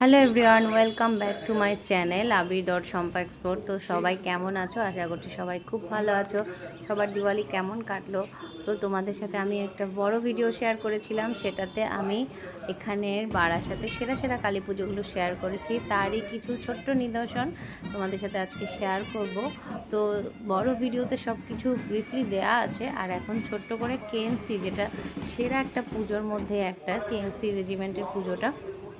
Hello everyone welcome back to my channel Abi dot Sampa export তো সবাই কেমন আছো? আশা করছি সবাই খুব ভালো আছো। সবার দিওয়ালি কেমন কাটলো? তো তোমাদের সাথে আমি একটা বড় ভিডিও শেয়ার করেছিলাম। সেটাতে আমি এখানের বারাসাতে সেরা সেরা কালী পুজোগুলো শেয়ার করেছি। তারই কিছু ছোট্ট নিদর্শন তোমাদের সাথে আজকে শেয়ার করব। তো বড় ভিডিওতে সব কিছু ব্রিফলি দেয়া আছে। আর এখন ছোট্ট করে কেএনসি যেটা সেরা একটা পুজোর মধ্যে একটা কেএনসি রেজিমেন্টের পুজোটা।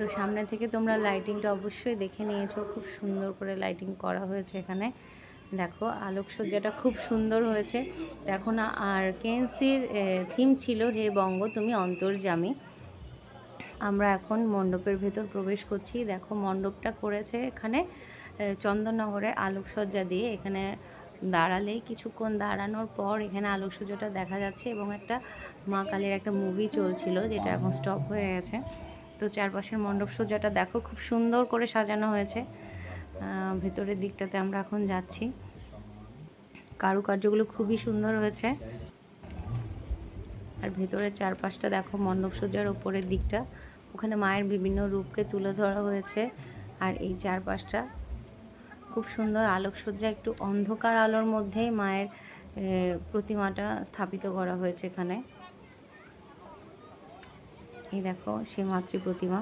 তো সামনে থেকে তোমরা লাইটিংটা অবশ্যই দেখে নিয়েছো। খুব সুন্দর করে লাইটিং করা হয়েছে এখানে। দেখো আলোকসজ্জাটা খুব সুন্দর হয়েছে। দেখো না আর কেএনসির থিম ছিল হে বঙ্গ তুমি অন্তর্জামী আমরা এখন মণ্ডপের ভেতর প্রবেশ করছি। দেখো মণ্ডপটা করেছে এখানে এ, চন্দননগরের আলোকসজ্জা দিয়ে। এখানে দাঁড়ালেই কিছুক্ষণ দাঁড়ানোর পর এখানে আলোকসজ্জাটা দেখা যাচ্ছে এবং একটা মা কালীর একটা মুভি চলছিল যেটা এখন স্টপ হয়ে গেছে। তো চারপাশের মণ্ডপ সজ্জাটা দেখো, খুব সুন্দর করে সাজানো হয়েছে। ভেতরের দিকটাতে আমরা এখন যাচ্ছি। কারুকার্যগুলো খুবই সুন্দর হয়েছে। আর ভেতরের চারপাশটা দেখো, মণ্ডপ সজ্জার ওপরের দিকটা। ওখানে মায়ের বিভিন্ন রূপকে তুলে ধরা হয়েছে। আর এই চারপাশটা খুব সুন্দর আলোকসজ্জা, একটু অন্ধকার আলোর মধ্যেই মায়ের প্রতিমাটা স্থাপিত করা হয়েছে এখানে। এই দেখো সে মাতৃ প্রতিমা।